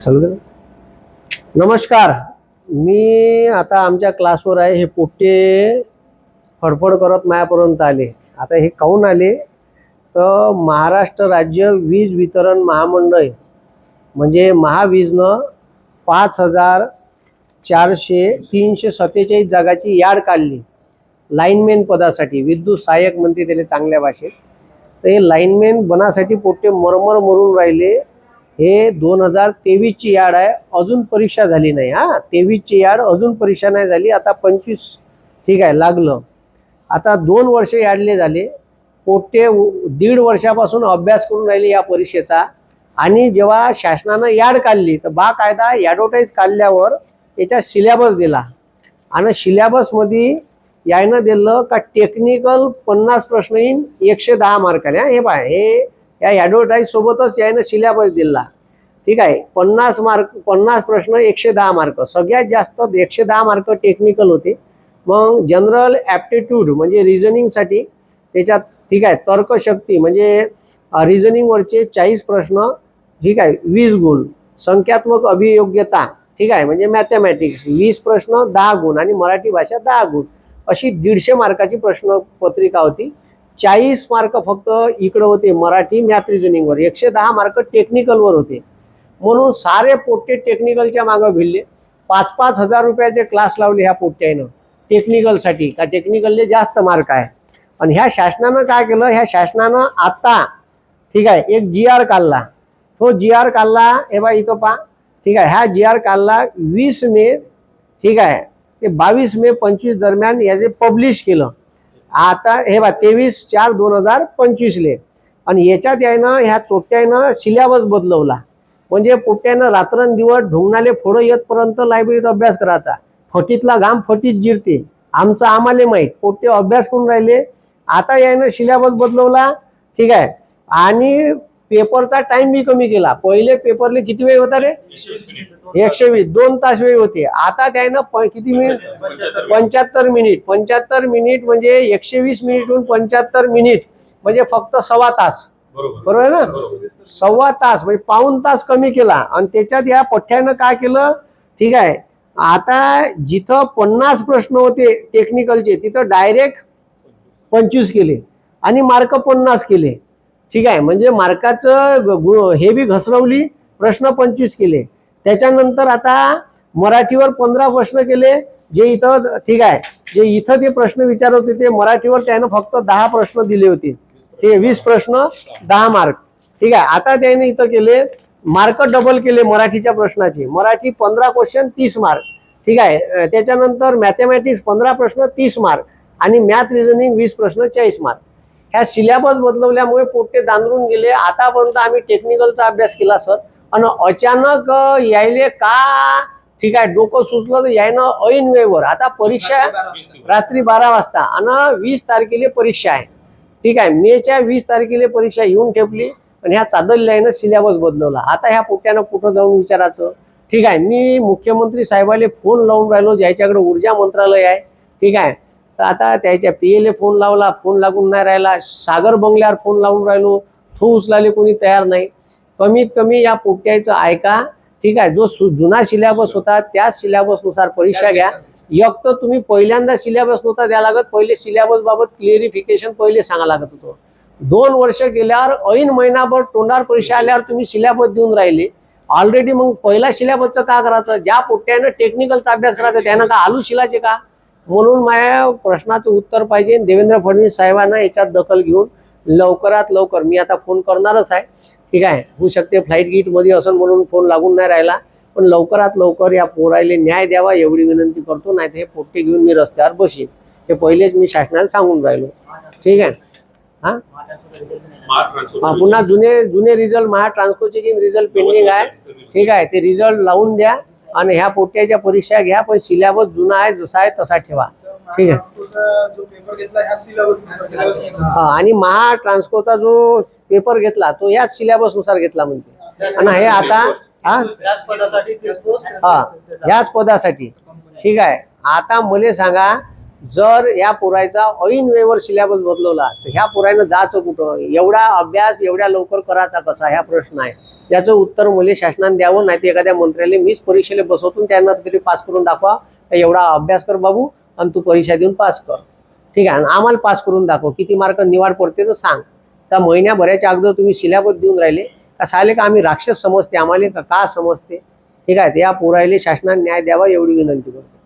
चालू नमस्कार. मी आता आमच्या क्लासवर आहे. हे पोट्टे फडफड करत मायापर्यंत आले. आता हे काहून आले? तर महाराष्ट्र राज्य वीज वितरण महामंडळ म्हणजे महावीजनं पाच हजार चारशे तीनशे सत्तेचाळीस जागाची याड काढली. लाईनमॅन पदासाठी विद्युत सहाय्यक म्हणते त्याला चांगल्या भाषेत. तर हे लाईनमॅन बनासाठी पोट्टे मरमर मरून राहिले. हे दोन हजार तेवीसची याड आहे. अजून परीक्षा झाली नाही हा. तेवीसची याड अजून परीक्षा नाही झाली. आता पंचवीस ठीक आहे लागलं. आता दोन वर्ष याडले झाले. पोट्टे दीड वर्षापासून अभ्यास करून राहिले या परीक्षेचा. आणि जेव्हा शासनानं याड काढली तर बा कायदा ॲडव्हर्टाईज काढल्यावर याचा सिलेबस दिला. आणि सिलेबसमध्ये यायनं दिलं का टेक्निकल पन्नास प्रश्न येईन एकशे दहा मार्काला हे पाय हे या ॲडव्हर्टाईज सोबतच यायनं सिलेबस दिला. ठीक आहे? पन्नास मार्क पन्नास प्रश्न एकशे दहा मार्क. सगळ्यात जास्त एकशे दहा मार्क टेक्निकल होते. मग जनरल ॲप्टिट्यूड म्हणजे रिझनिंगसाठी त्याच्यात ठीक आहे तर्कशक्ती म्हणजे रिझनिंगवरचे चाळीस प्रश्न ठीक आहे वीस गुण संख्यात्मक अभियोग्यता ठीक आहे म्हणजे मॅथमॅटिक्स वीस प्रश्न दहा गुण आणि मराठी भाषा दहा गुण अशी दीडशे मार्काची प्रश्नपत्रिका होती. चाळीस मार्क फक्त इकडं होते मराठी मॅथ रिझनिंगवर एकशे दहा मार्क टेक्निकलवर होते. म्हणून सारे पोट्टे टेक्निकलच्या मागं भिडले. पाच पाच हजार रुपयाचे क्लास लावले ह्या पोट्ट्यानं. टेक्निकलसाठी. का टेक्निकलले जास्त मार्क आहे. आणि ह्या शासनानं काय केलं? ह्या शासनानं आता ठीक आहे एक जी आर काढला. तो जी आर काढला हे बा इथं पा ठीक आहे ह्या जी आर काढला वीस मे ठीक आहे ते बावीस मे पंचवीस दरम्यान याचे पब्लिश केलं. आता हे बा तेवीस चार दोन हजार पंचवीसले. आणि याच्यात यायनं ह्या चोट्यानं सिलेबस बदलवला. म्हणजे पोट्यानं रात्रंदिवस ढोंगणाले फोडं येतपर्यंत लायब्ररीत अभ्यास करायचा. फटीतला घाम फटीत जिरते. आमचं आम्हाला माहीत पोट्टे अभ्यास करून राहिले. आता यायनं सिलेबस बदलवला. ठीक आहे. आणि पेपरचा टाइम बी कमी केला. पहिले पेपरले किती वेळ होता रे? एकशे वीस दोन तास वेळ होते. आता त्यानं किती मिनिट पंच्याहत्तर मिनिट पंच्याहत्तर मिनिट म्हणजे एकशे वीस मिनिटहून पंच्याहत्तर मिनिट म्हणजे फक्त सव्वा तास. बरोबर. ना. सव्वा तास. म्हणजे पाऊन तास कमी केला. आणि त्याच्यात या पठ्ठ्यानं काय केलं? ठीक आहे. आता जिथं पन्नास प्रश्न होते टेक्निकलचे तिथं डायरेक्ट पंचवीस केले. आणि मार्क पन्नास केले. ठीक आहे म्हणजे मार्काचं ग- गु- हे बी घसरवली प्रश्न पंचवीस केले. त्याच्यानंतर आता मराठीवर पंधरा प्रश्न केले जे इथं ठीक आहे जे इथं ते प्रश्न विचारत होते ते मराठीवर त्यानं फक्त दहा प्रश्न दिले होते. ते वीस प्रश्न दहा मार्क. ठीक आहे आता त्याने इथं केले मार्क डबल केले मराठीच्या प्रश्नाचे. मराठी पंधरा क्वेश्चन तीस मार्क. ठीक आहे त्याच्यानंतर मॅथमॅटिक्स पंधरा प्रश्न तीस मार्क. आणि मॅथ रिझनिंग वीस प्रश्न चाळीस मार्क. ह्या सिलेबस बदलवल्यामुळे पोट्टे दांदरून गेले. आतापर्यंत आम्ही टेक्निकलचा अभ्यास केला सर आणि अचानक यायले का? ठीक आहे डोकं सुचलं तर यायनं ऐन वेळेवर. आता परीक्षा रात्री बारा वाजता. आणि वीस तारखेला परीक्षा आहे. ठीक आहे मेच्या वीस तारखेला परीक्षा येऊन ठेपली. आणि ह्या चादरल्यानं सिलेबस बदलवला. आता ह्या पोट्यानं कुठं जाऊन विचारायचं? ठीक आहे मी मुख्यमंत्री साहेबाले फोन लावून राहिलो ज्याच्याकडे ऊर्जा मंत्रालय आहे. ठीक आहे तर आता त्याच्या पी एले फोन लावला फोन लागून नाही राहिला. सागर बंगल्यावर फोन लावून राहिलो. तो उचलायला कोणी तयार नाही. कमीत कमी या पोट्याचं ऐका. ठीक आहे जो सु- जुना सिलेबस होता त्या सिलेबसनुसार परीक्षा घ्या. एक तर तुम्ही पहिल्यांदा सिलेबस नव्हता द्या लागत पहिले सिलेबस बाबत क्लिअरिफिकेशन पहिले सांगा लागत होतं. दोन वर्ष गेल्यावर ऐन महिनाभर तोंडावर परीक्षा आल्यावर तुम्ही सिलेबस देऊन राहिले. ऑलरेडी मग पहिला सिलेबसचं का करायचं? ज्या पोट्यानं टेक्निकलचा अभ्यास करायचा त्यानं का आलू शिलाचे का? म्हणून माझ्या प्रश्नाचं उत्तर पाहिजे. देवेंद्र फडणवीस साहेबांना याच्यात दखल घेऊन लवकरात लवकर मी आता फोन करणारच आहे. ठीक आहे होऊ शकते फ्लाईट गीटमध्ये असं म्हणून फोन लागून नाही राहिला. पण लवकरात लवकर या पोरायले न्याय द्यावा एवढी विनंती करतो नाही हे पोट्टे घेऊन मी रस्त्यावर बसीन. हे पहिलेच मी शासनाला सांगून राहिलो. ठीक आहे? हा? पुन्हा जुने जुने रिझल्ट महा ट्रान्सपोर्टचे रिझल्ट पेंडिंग आहे. ठीक आहे ते रिझल्ट लावून द्या. आणि ह्या पोट्याच्या परीक्षा घ्या पण सिलेबस जुना आहे जसा आहे तसा ठेवा. ठीक आहे. हा, आणि महा ट्रान्सकोचा जो पेपर घेतला तो याच सिलेबसनुसार घेतला म्हणते. आणि हे आता हा? हा ह्याच पदासाठी. ठीक आहे. आता मला सांगा जर ह्या पोरायचा ऐन वेवर सिलेबस बदलवला तर ह्या पुरायनं जायचं कुठं? एवढा अभ्यास एवढ्या लवकर करायचा कसा? ह्या प्रश्न आहे. याचं उत्तर मुले शासनाने द्यावं नाही तर एखाद्या मंत्र्याला मीच परीक्षेला बसवतून त्यांना तरी पास करून दाखवा. तर एवढा अभ्यास कर बाबू आणि तू परीक्षा देऊन पास कर. ठीक आहे आणि आम्हाला पास करून दाखव. किती मार्क निवाड पडते तर सांग. त्या महिन्याभराच्या अगोदर तुम्ही सिलेबस देऊन राहिले. का साले का आम्ही राक्षस समजते? आम्हाला का का समजते? ठीक आहे या पुरायले शासनाने न्याय द्यावा एवढी विनंती करतो.